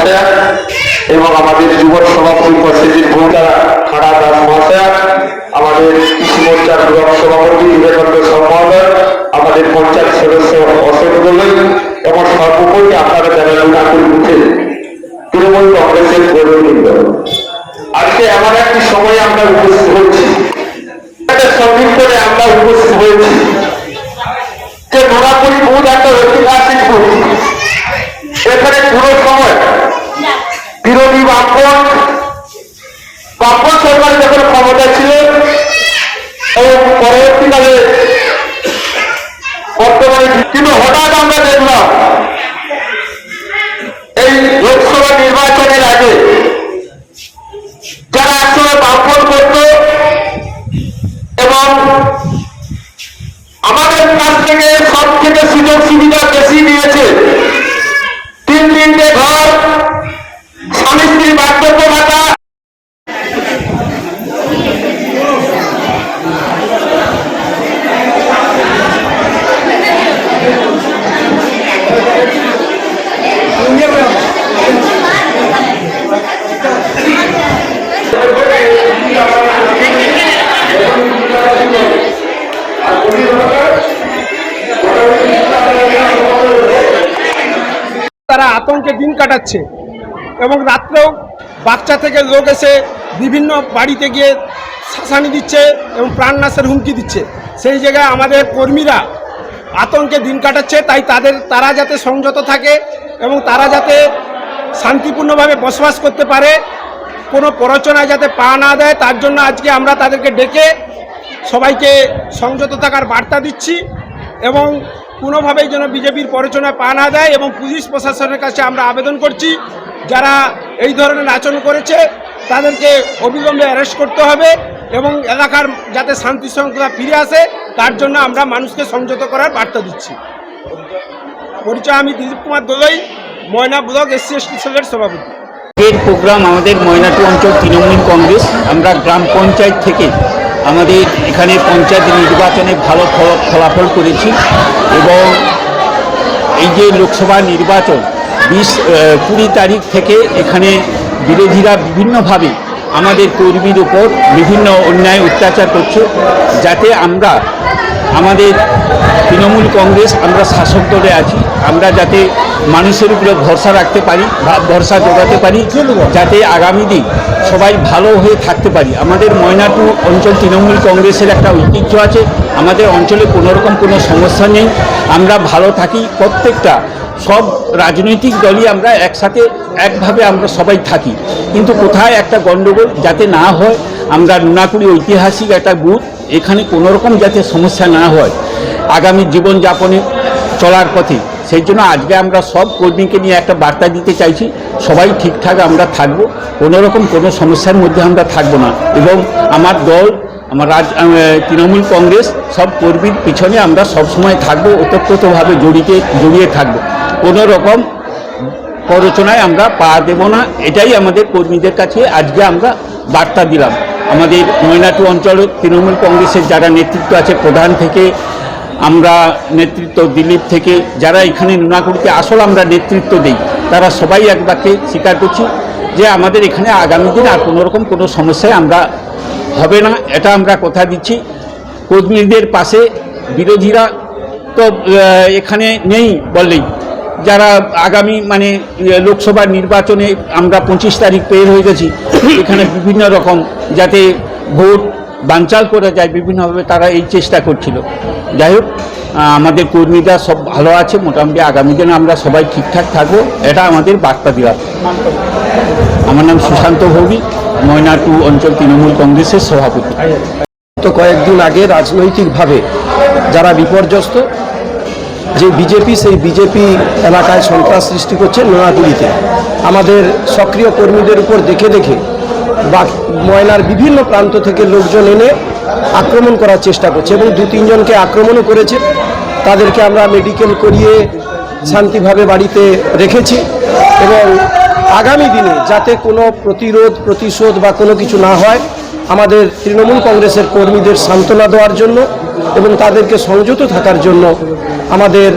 মহাশয়া এবং আমাদের যুব সভাপতি উপস্থিতির ভূমিকা খাড়া দাস মহাশয়, আমাদের কৃষি মোর্চার যুব সভাপতি বিবেকানন্দ সম্মহোদয় আমাদের পঞ্চায়েত সদস্য অশোক গোলই এবং সর্বোপরি আপনারা যারা ঠাকুর মুখে তৃণমূল কংগ্রেসের গৌরবৃন্দ আজকে এমন একটি সময় আমরা উপস্থিত হয়েছি। সংক্ষিপ্তরে আমরা উপস্থিত হয়েছি। যে ধরা করি বহুত একটা ঐতিহাসিক তারা আতঙ্কে দিন কাটাচ্ছে এবং রাত্রেও বাচ্চা থেকে লোক এসে বিভিন্ন বাড়িতে গিয়ে শাসানি দিচ্ছে এবং প্রাণনাশের হুমকি দিচ্ছে। সেই জায়গায় আমাদের কর্মীরা আতঙ্কে দিন কাটাচ্ছে, তাই তাদের, তারা যাতে সংযত থাকে এবং তারা যাতে শান্তিপূর্ণভাবে বসবাস করতে পারে, কোনো প্ররোচনায় যাতে পা না দেয়, তার জন্য আজকে আমরা তাদেরকে ডেকে সবাইকে সংযত থাকার বার্তা দিচ্ছি এবং কোনোভাবেই যেন বিজেপির প্ররোচনায় পা না দেয় এবং পুলিশ প্রশাসনের কাছে আমরা আবেদন করছি, যারা এই ধরনের আচরণ করেছে, তাদেরকে অবিলম্বে অ্যারেস্ট করতে হবে এবং এলাকার যাতে শান্তি শৃঙ্খলা ফিরে আসে, তার জন্য আমরা মানুষকে সংযত করার বার্তা দিচ্ছি। পরিচয় আমি Dilip Kumar Dolui Moyna block, SC ST সেলের সভাপতি। এর প্রোগ্রাম আমাদের ময়নাটু অঞ্চল তৃণমূল কংগ্রেস, আমরা গ্রাম পঞ্চায়েত থেকে আমাদের এখানে পঞ্চায়েত নির্বাচনে ভালো ফল- ফলাফল করেছি এবং এই যে লোকসভা নির্বাচন বিশ কুড়ি তারিখ থেকে এখানে বিরোধীরা বিভিন্নভাবে আমাদের কর্মীর উপর বিভিন্ন অন্যায় অত্যাচার করছে যাতে আমরা আমাদের তৃণমূল কংগ্রেস আমরা শাসক দলে আছি, আমরা যাতে মানুষের উপরে ভরসা রাখতে পারি বা ভরসা জোগাতে পারি, যাতে আগামী দিন সবাই ভালো হয়ে থাকতে পারি। আমাদের ময়নাটু অঞ্চল তৃণমূল কংগ্রেসের একটা ঐতিহ্য আছে, আমাদের অঞ্চলে কোনোরকম কোনো সমস্যা নেই, আমরা ভালো থাকি, প্রত্যেকটা সব রাজনৈতিক দলই আমরা একসাথে, একভাবে আমরা সবাই থাকি। কিন্তু কোথায় একটা গণ্ডগোল যাতে না হয়, আমরা নুনাকুড়ি ঐতিহাসিক একটা বুথ, এখানে কোনোরকম যাতে সমস্যা না হয়, আগামী জীবনযাপনে চলার পথে। সেই জন্য আজকে আমরা সব কর্মীকে নিয়ে একটা বার্তা দিতে চাইছি, সবাই ঠিকঠাক আমরা থাকব, কোনো রকম কোনো সমস্যার মধ্যে আমরা থাকব না। এবং আমার দল, আমার রাজ তৃণমূল কংগ্রেস সব কর্মীর পিছনে আমরা সবসময় থাকব, ওতপ্রোতভাবে জড়িতে, জড়িয়ে থাকব। কোনো রকম প্ররোচনায় আমরা পা দেব না, এটাই আমাদের কর্মীদের কাছে আজকে আমরা বার্তা দিলাম। আমাদের ময়নাটু অঞ্চল তৃণমূল কংগ্রেসের যারা নেতৃত্ব আছে, প্রধান থেকে আমরা নেতৃত্ব দিলীপ থেকে, যারা এখানে নুনাকুড়িতে আসল আমরা নেতৃত্ব দিই, তারা সবাই এক বাক্যে স্বীকার করছি যে আমাদের এখানে আগামী দিন আর কোনোরকম কোনো সমস্যায় আমরা হবে না, এটা আমরা কথা দিচ্ছি। কর্মীদের পাশে বিরোধীরা তো এখানে নেই বললেই। যারা আগামী মানে লোকসভা নির্বাচনে আমরা পঁচিশ তারিখ পেয়ে হয়ে গেছি, এখানে বিভিন্ন রকম যাতে ভোট বানচাল করা যায় বিভিন্নভাবে, তারা এই চেষ্টা করছিল। যাই হোক আমাদের কর্মীরা সব ভালো আছে, মোটামুটি আগামী দিনে আমরা সবাই ঠিকঠাক থাকব, এটা আমাদের বার্তা দেওয়ার আমার নাম সুশান্ত ভৌমিক ময়নাটু অঞ্চল তৃণমূল কংগ্রেসের সভাপতি। তো কয়েকদিন আগে রাজনৈতিকভাবে যারা বিপর্যস্ত, যে বিজেপি, সেই বিজেপি এলাকায় সন্ত্রাস সৃষ্টি করছে নোয়াগুড়িতে আমাদের সক্রিয় কর্মীদের উপর দেখে দেখে ময়নার বিভিন্ন প্রান্ত থেকে লোকজন এনে আক্রমণ করার চেষ্টা করছে এবং দু তিনজনকে আক্রমণও করেছে। তাদেরকে আমরা মেডিকেল করিয়ে শান্তিভাবে বাড়িতে রেখেছি এবং আগামী দিনে যাতে কোনো প্রতিরোধ, প্রতিশোধ বা কোনো কিছু না হয়, আমাদের তৃণমূল কংগ্রেসের কর্মীদের সান্ত্বনা দেওয়ার জন্য এবং তাদেরকে সংযত থাকার জন্য আমাদের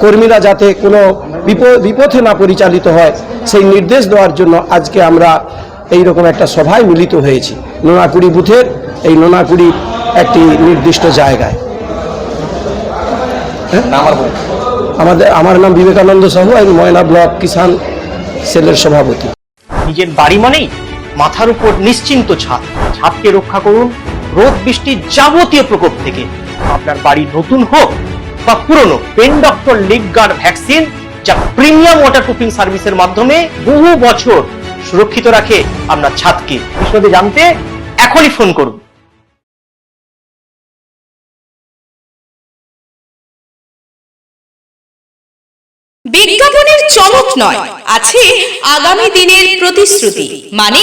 কর্মীরা যাতে কোনো বিপ- বিপথে না পরিচালিত হয়, সেই নির্দেশ দেওয়ার জন্য আজকে আমরা এই রকম একটা সভায় মিলিত হয়েছি। নোনাকুড়ি বুথের এই নোনাকুড়ি একটি নির্দিষ্ট জায়গায়। হ্যাঁ? আমাদের আমার নাম বিবেকানন্দ সাহু আমি ময়না ব্লক কিষাণ সেলের সভাপতি। নিজের বাড়ি মানেই মাথার উপর নিশ্চিন্ত ছাদ। ছাদকে রক্ষা করুন রোদ বৃষ্টির যাবতীয় প্রকোপ থেকে। আপনার বাড়ি নতুন হোক বা পুরনো pen doctor leak guard vaccine যা প্রিমিয়াম ওয়াটারপ্রুফিং সার্ভিসের মাধ্যমে বহু বছর সুরক্ষিত রাখে আপনার ছাদকে। বিশদে জানতে এখনই ফোন করুন। বিজ্ঞাপনের চমক নয়, আছে আগামী দিনের প্রতিশ্রুতি মানে